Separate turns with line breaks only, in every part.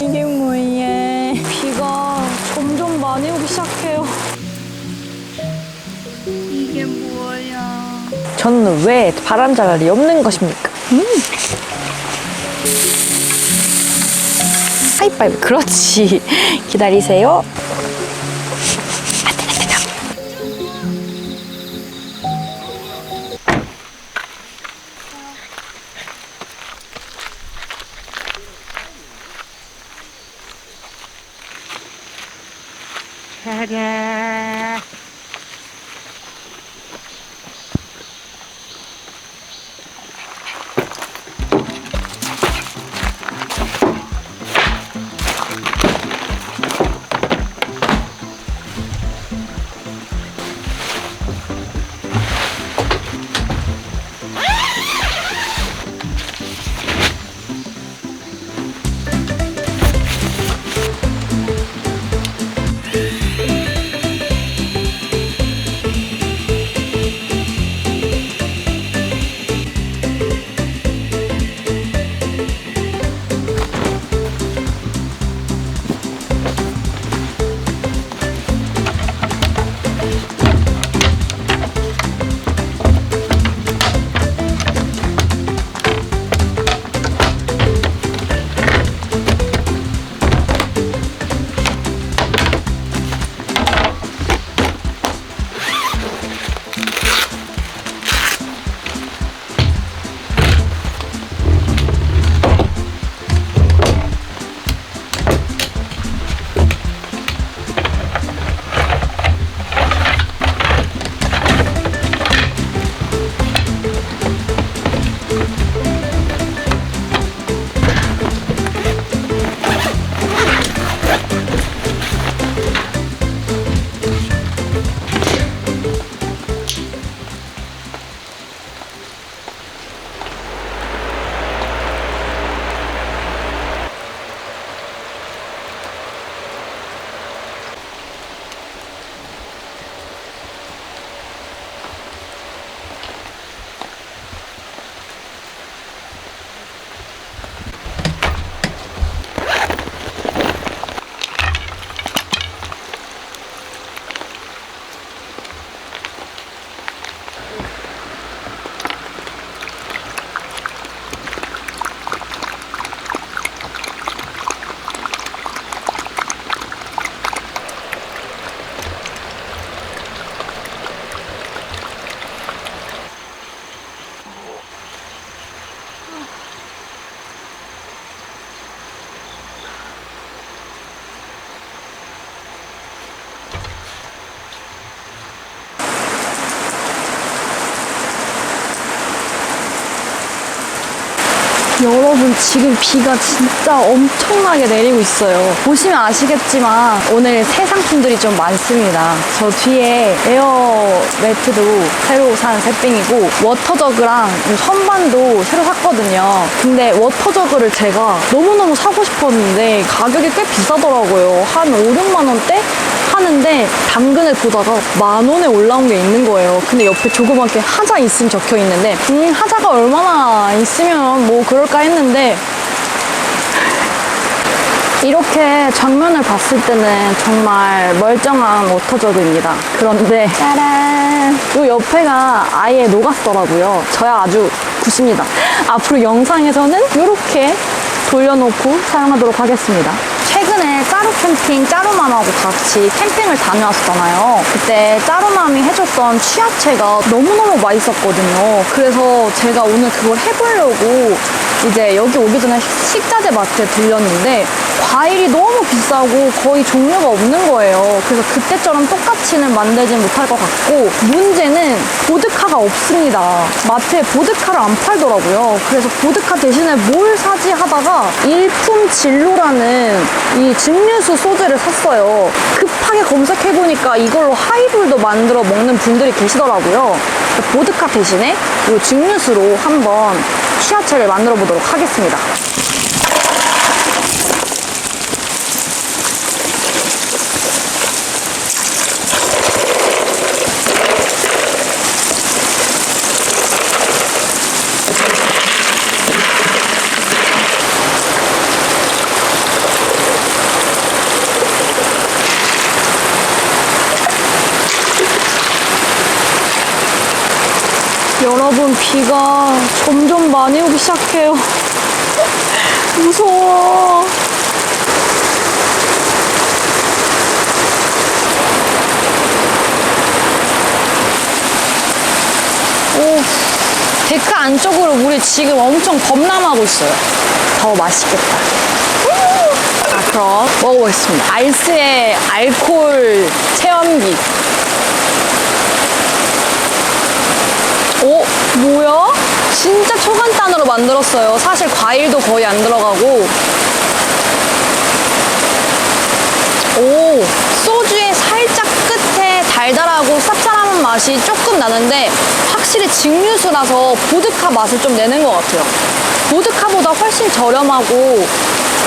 이게 뭐예? 비가 점점 많이 오기 시작해요.
이게 뭐야?
저는 왜 바람자갈이 없는 것입니까? 음. 하이파이브. 그렇지. 기다리세요
지금 비가 진짜 엄청나게 내리고 있어요. 보시면 아시겠지만 오늘 새 상품들이 좀 많습니다. 저 뒤에 에어 매트도 새로 산 새삥이고 워터저그랑 이 선반도 새로 샀거든요. 근데 워터저그를 제가 너무너무 사고 싶었는데 가격이 꽤 비싸더라고요. 한 5, 6만 원대? 하는데 당근을 보다가 만 원에 올라온 게 있는 거예요. 근데 옆에 조그맣게 하자 있음 적혀 있는데 음 하자가 얼마나 있으면 뭐 그럴까 했는데 이렇게 정면을 봤을 때는 정말 멀쩡한 워터저그입니다. 그런데 짜란 이 옆에가 아예 녹았더라고요. 저야 아주 굿입니다. 앞으로 영상에서는 이렇게 돌려놓고 사용하도록 하겠습니다. 최근에 짜루 캠핑 짜루맘하고 같이 캠핑을 다녀왔었잖아요. 그때 짜루맘이 해줬던 취하채가 너무너무 맛있었거든요. 그래서 제가 오늘 그걸 해보려고 이제 여기 오기 전에 식자재 마트에 들렸는데 과일이 너무 비싸고 거의 종류가 없는 거예요. 그래서 그때처럼 똑같이는 만들진 못할 것 같고 문제는 보드카가 없습니다. 마트에 보드카를 안 팔더라고요. 그래서 보드카 대신에 뭘 사지 하다가 일품 진로라는 이 증류수 소주를 샀어요. 급하게 검색해보니까 이걸로 하이볼도 만들어 먹는 분들이 계시더라고요. 보드카 대신에 이 증류수로 한번 취하체를 만들어 보도록 하겠습니다. 여러분, 비가 점점 많이 오기 시작해요. 무서워. 오, 데크 안쪽으로 물이 지금 엄청 범람하고 있어요. 더 맛있겠다. 아, 그럼 먹어보겠습니다. 알스의 알콜 체험기. 오, 뭐야? 진짜 초간단으로 만들었어요. 사실 과일도 거의 안 들어가고. 오, 소주의 살짝 끝에 달달하고 쌉쌀한 맛이 조금 나는데 확실히 증류수라서 보드카 맛을 좀 내는 것 같아요. 보드카보다 훨씬 저렴하고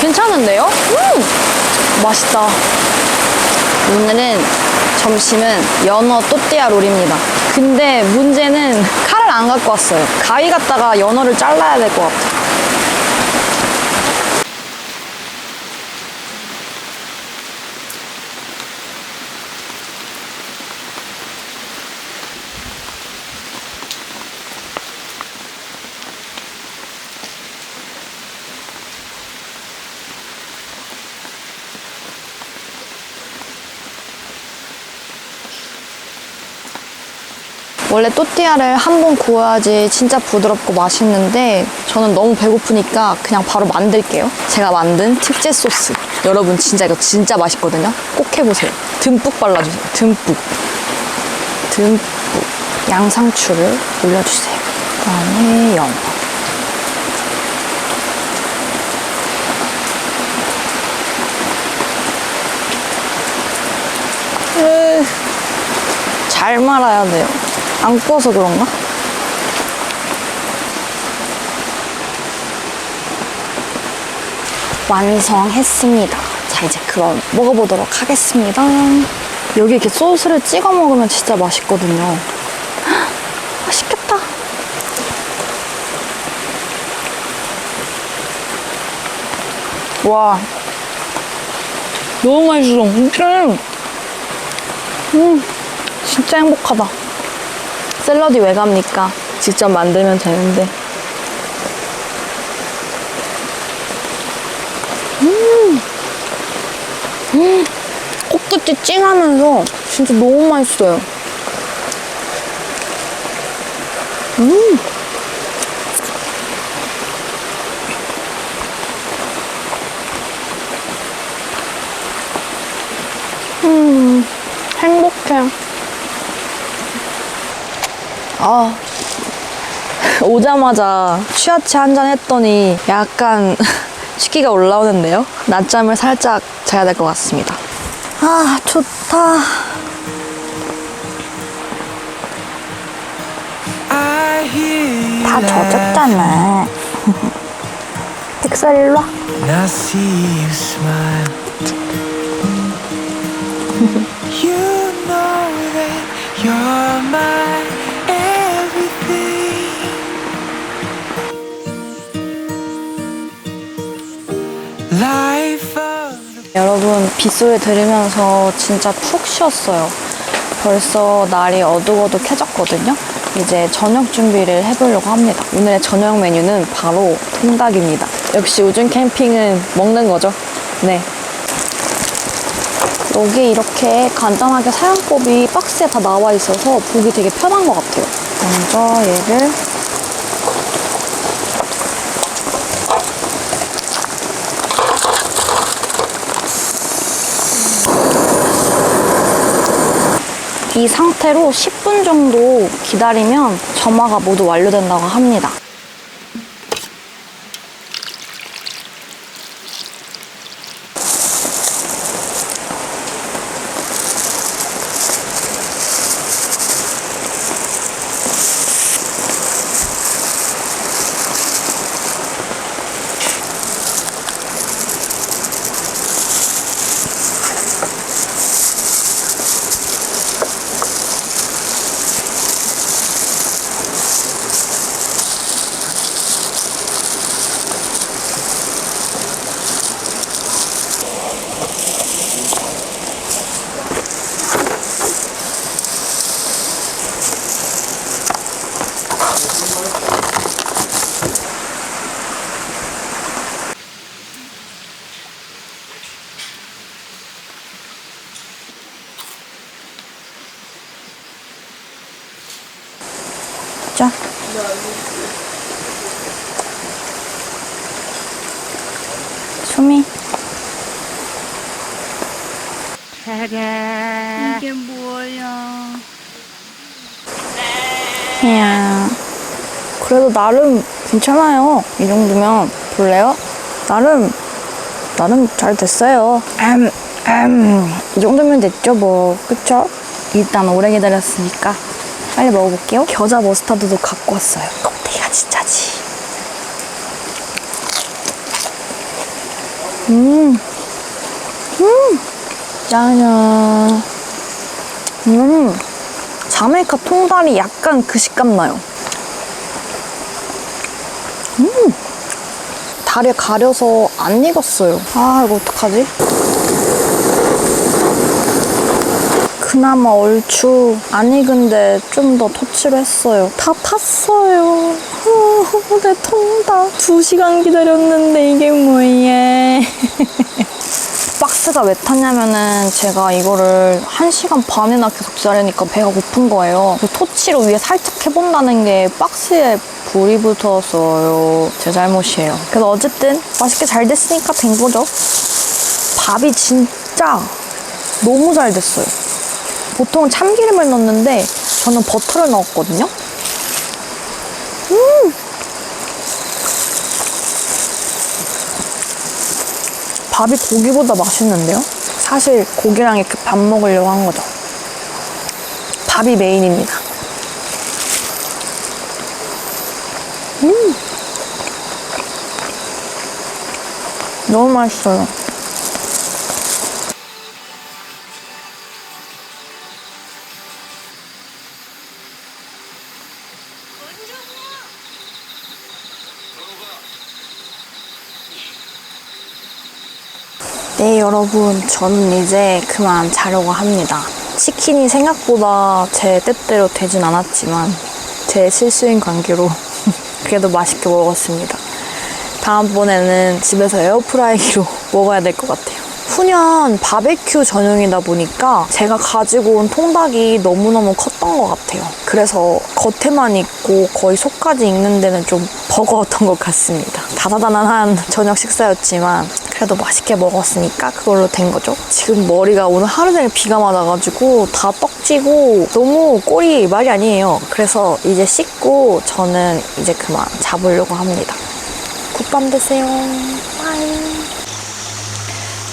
괜찮은데요? 음, 맛있다. 오늘은 점심은 연어 또띠아 롤입니다. 근데 문제는 칼을 안 갖고 왔어요. 가위 갖다가 연어를 잘라야 될 것 같아요. 원래 또띠아를 한 번 구워야지 진짜 부드럽고 맛있는데 저는 너무 배고프니까 그냥 바로 만들게요. 제가 만든 특제 소스. 여러분 진짜 이거 진짜 맛있거든요. 꼭 해보세요. 듬뿍 발라주세요. 듬뿍. 듬뿍. 양상추를 올려주세요. 그 다음에 연어. 으, 잘 말아야 돼요. 안 구워서 그런가? 완성했습니다. 자, 이제 그럼 먹어보도록 하겠습니다. 여기 이렇게 소스를 찍어 먹으면 진짜 맛있거든요. 헉, 맛있겠다. 와. 너무 맛있어. 진짜. 음, 진짜 행복하다. 샐러드 왜 갑니까? 직접 만들면 되는데. 음, 음, 코끝이 찡하면서 진짜 너무 맛있어요. 음. 음, 아, 오자마자 취하치 한잔 했더니 약간 식기가 올라오는데요? 낮잠을 살짝 자야 될 것 같습니다. 아, 좋다. 다 젖었잖아. 픽셀 일로 와. 여러분 빗소리 들으면서 진짜 푹 쉬었어요. 벌써 날이 어둑어둑해졌거든요. 이제 저녁 준비를 해보려고 합니다. 오늘의 저녁 메뉴는 바로 통닭입니다. 역시 우중 캠핑은 먹는 거죠. 네. 여기 이렇게 간단하게 사용법이 박스에 다 나와 있어서 보기 되게 편한 것 같아요. 먼저 얘를 이 상태로 10분 정도 기다리면 점화가 모두 완료된다고 합니다. 수미.
이게 뭐야?
그냥 그래도 나름 괜찮아요. 이 정도면 볼래요? 나름 나름 잘 됐어요. 음, 음, 이 정도면 됐죠 뭐 그쵸? 일단 오래 기다렸으니까 빨리 먹어볼게요. 겨자 머스타드도 갖고 왔어요. 껍데기가 진짜지. 음, 음, 짜잔. 음. 자메이카 통다리 약간 그 식감 나요. 음! 다리 가려서 안 익었어요. 아, 이거 어떡하지? 그나마 얼추 안 익은데 좀 더 터치를 했어요. 다 탔어요. 후, 내 통닭. 두 시간 기다렸는데 이게 뭐야. 박스가 왜 탔냐면은 제가 이거를 한시간 반이나 계속 기다리니까 배가 고픈 거예요. 토치로 위에 살짝 해본다는 게 박스에 불이 붙었어요. 제 잘못이에요. 그래서 어쨌든 맛있게 잘 됐으니까 된 거죠. 밥이 진짜 너무 잘 됐어요. 보통 참기름을 넣는데 저는 버터를 넣었거든요. 밥이 고기보다 맛있는데요? 사실 고기랑 이렇게 밥 먹으려고 한 거죠. 밥이 메인입니다. 음! 너무 맛있어요. 여러분. 저는 이제 그만 자려고 합니다. 치킨이 생각보다 제 뜻대로 되진 않았지만, 제 실수인 관계로 그래도 맛있게 먹었습니다. 다음번에는 집에서 에어프라이기로 먹어야 될 것 같아요. 훈연 바베큐 전용이다 보니까 제가 가지고 온 통닭이 너무너무 컸던 것 같아요. 그래서 겉에만 익고 거의 속까지 익는 데는 좀 버거웠던 것 같습니다. 다다다난한 저녁 식사였지만 그래도 맛있게 먹었으니까 그걸로 된 거죠. 지금 머리가 오늘 하루 종일 비가 맞아가지고 다 떡지고 너무 꼴이 말이 아니에요. 그래서 이제 씻고 저는 이제 그만 자보려고 합니다. 굿밤 되세요. 바이.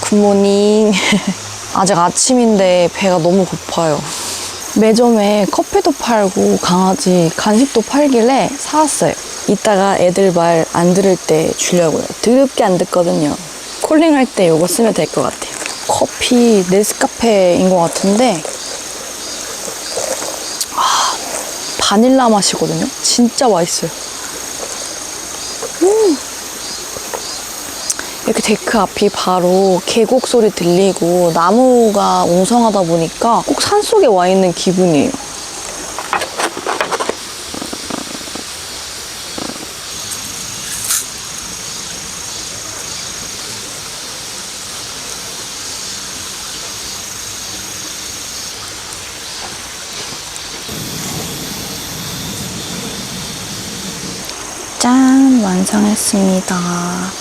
굿모닝. 아직 아침인데 배가 너무 고파요. 매점에 커피도 팔고 강아지 간식도 팔길래 사왔어요. 이따가 애들 말 안 들을 때 주려고요. 드럽게 안 듣거든요. 콜링할 때 이거 쓰면 될 것 같아요. 커피 네스카페인 것 같은데 아, 바닐라 맛이거든요. 진짜 맛있어요. 이렇게 데크 앞이 바로 계곡 소리 들리고 나무가 웅성하다 보니까 꼭 산속에 와 있는 기분이에요. 짠! 완성했습니다.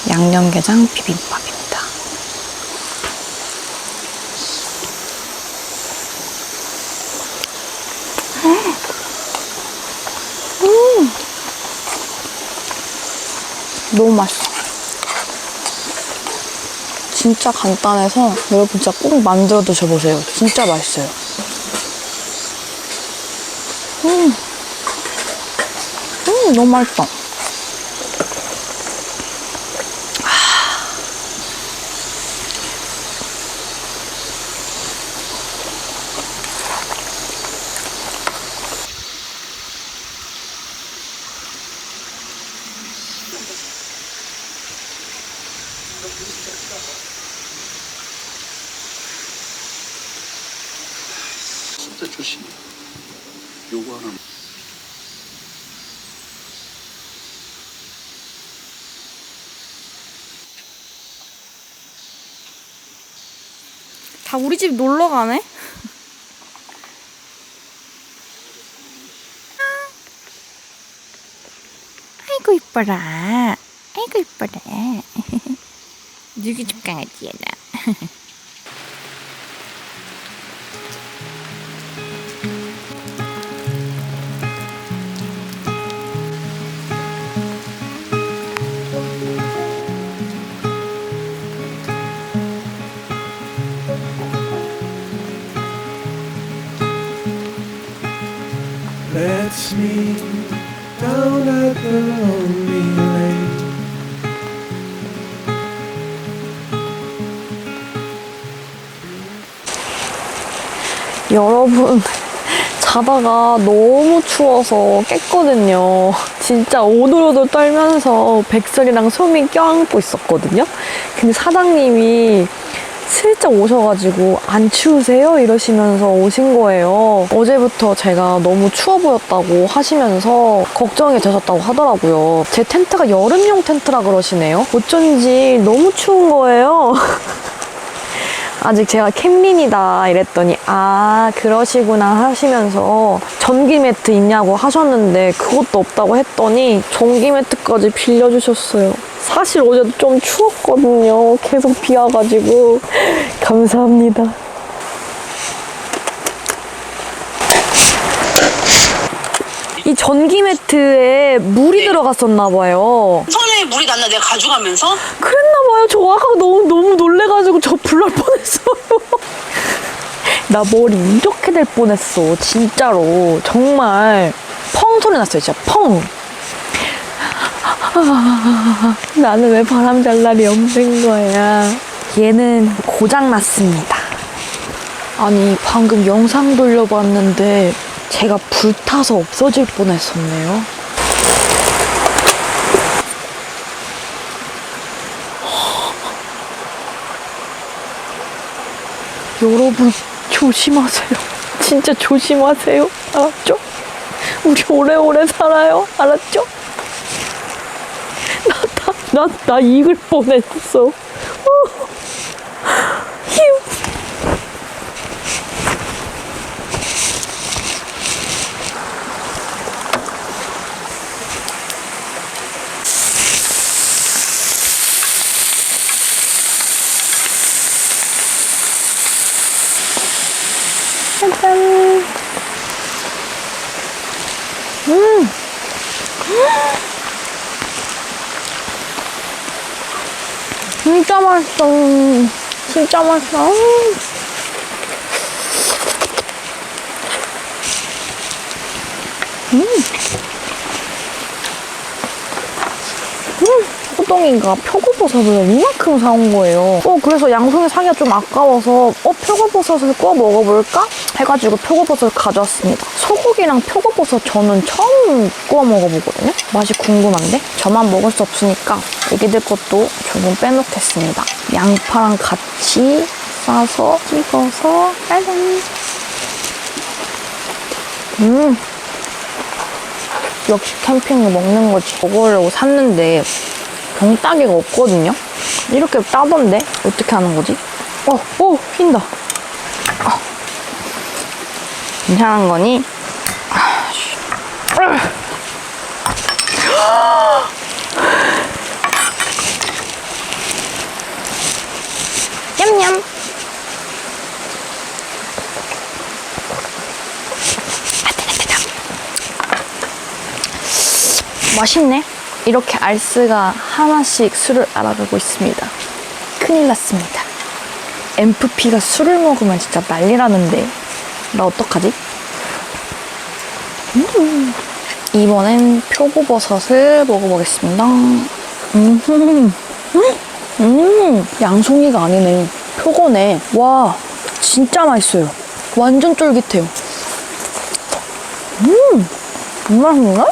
양념게장 비빔밥입니다. 음! 너무 맛있어. 진짜 간단해서 여러분 진짜 꼭 만들어 드셔보세요. 진짜 맛있어요. 음, 음 너무 맛있다.
진짜 조심해. 요거 하나.
다 우리 집 놀러 가네?
이뻐라. 아이고 이뻐라. 누구 집 강아지야 나.
Let's meet down at the lonely
여러분, 자다가 너무 추워서 깼거든요. 진짜 오돌오돌 떨면서 백설이랑 소미 껴안고 있었거든요. 근데 사장님이 슬쩍 오셔가지고 안 추우세요? 이러시면서 오신 거예요. 어제부터 제가 너무 추워 보였다고 하시면서 걱정이 되셨다고 하더라고요. 제 텐트가 여름용 텐트라 그러시네요. 어쩐지 너무 추운 거예요. 아직 제가 캠린이다 이랬더니 아 그러시구나 하시면서 전기 매트 있냐고 하셨는데 그것도 없다고 했더니 전기 매트까지 빌려주셨어요. 사실 어제도 좀 추웠거든요. 계속 비 와가지고 감사합니다. 이 전기 매트에 물이 들어갔었나 봐요.
손에 물이 났나 내가 가져가면서
그랬나 봐요. 저 아까 너무 너무 놀래가지고 저 불날 뻔했어요. 나 머리 이렇게 될 뻔했어. 진짜로 정말 펑 소리 났어요. 진짜 펑. 나는 왜 바람 잘 날이 없는 거야? 얘는 고장 났습니다. 아니 방금 영상 돌려봤는데 제가 불타서 없어질 뻔했었네요. 여러분 조심하세요. 진짜 조심하세요. 알았죠? 우리 오래오래 살아요. 알았죠? 나, 나, 나, 나 익을 뻔했어. 어. 휴. 짠. 음. 진짜 맛있어. 진짜 맛있어. 음. 음. 호동이가 표고버섯을 이만큼 사온 거예요. 어, 그래서 양송이 사기가 좀 아까워서, 어, 표고버섯을 구워 먹어볼까? 해가지고 표고버섯을 가져왔습니다. 소고기랑 표고버섯 저는 처음 구워 먹어보거든요. 맛이 궁금한데? 저만 먹을 수 없으니까 애기들 것도 조금 빼놓겠습니다. 양파랑 같이 싸서 찍어서 짜잔! 음! 역시 캠핑을 먹는 거지. 이거를 샀는데 병따개가 없거든요? 이렇게 따던데? 어떻게 하는 거지? 어, 오, 휜다. 아. 괜찮은 거니? 냠냠. 맛있네. 이렇게 알스가 하나씩 술을 알아보고 있습니다. 큰일 났습니다. MFP가 술을 먹으면 진짜 난리라는데 나 어떡하지? 음. 이번엔 표고버섯을 먹어보겠습니다. 음, 음, 양송이가 아니네. 표고네. 와, 진짜 맛있어요. 완전 쫄깃해요. 음, 맛있네?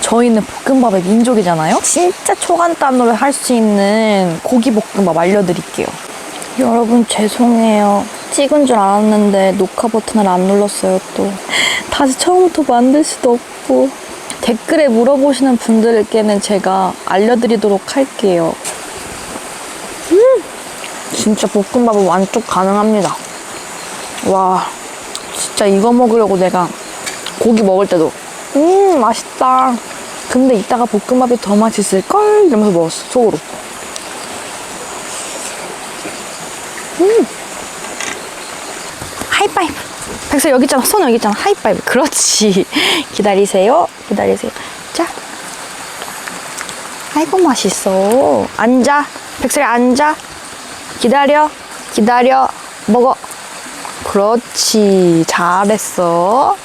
저희는 볶음밥의 민족이잖아요? 진짜 초간단으로 할 수 있는 고기 볶음밥 알려드릴게요. 여러분 죄송해요. 찍은 줄 알았는데 녹화 버튼을 안 눌렀어요 또. 다시 처음부터 만들 수도 없고. 댓글에 물어보시는 분들께는 제가 알려드리도록 할게요. 음! 진짜 볶음밥은 완쪽 가능합니다. 와, 진짜 이거 먹으려고 내가 고기 먹을 때도
음, 맛있다. 근데 이따가 볶음밥이 더 맛있을걸? 이러면서 먹었어, 속으로.
하이파이브. 백설 여기 있잖아. 손 여기 있잖아. 하이파이브. 그렇지. 기다리세요. 기다리세요. 자. 아이고 맛있어. 앉아. 백설이 앉아. 기다려. 기다려. 먹어. 그렇지. 잘했어.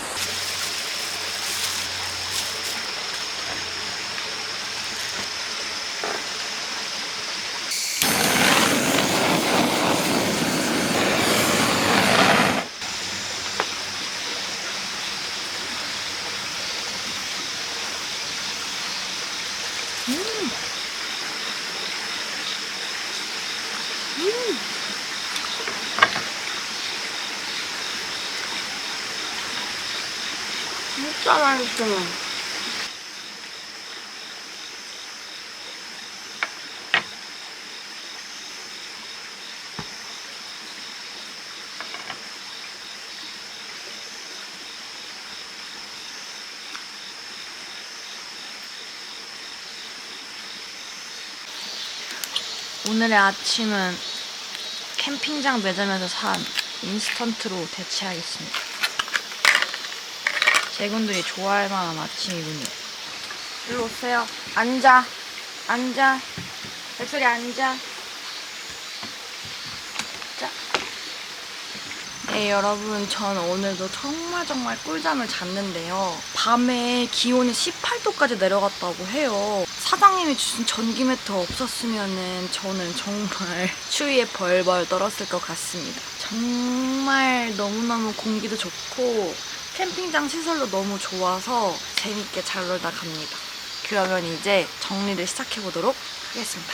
진짜 맛있어.
오늘의 아침은 캠핑장 매점에서 산 인스턴트로 대체하겠습니다. 제군들이 좋아할 만한 아침이군요. 일로 오세요. 앉아. 앉아. 백설이 앉아. 자. 네, 여러분. 저는 오늘도 정말 정말 꿀잠을 잤는데요. 밤에 기온이 18도까지 내려갔다고 해요. 사장님이 주신 전기 매트 없었으면은 저는 정말 추위에 벌벌 떨었을 것 같습니다. 정말 너무너무 공기도 좋고 캠핑장 시설도 너무 좋아서 재밌게 잘 놀다 갑니다. 그러면 이제 정리를 시작해 보도록 하겠습니다.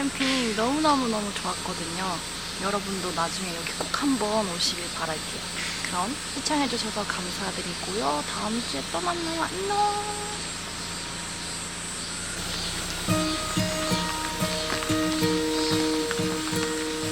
캠핑 너무너무너무 좋았거든요. 여러분도 나중에 여기 꼭 한번 오시길 바랄게요. 그럼 시청해주셔서 감사드리고요. 다음 주에 또 만나요. 안녕!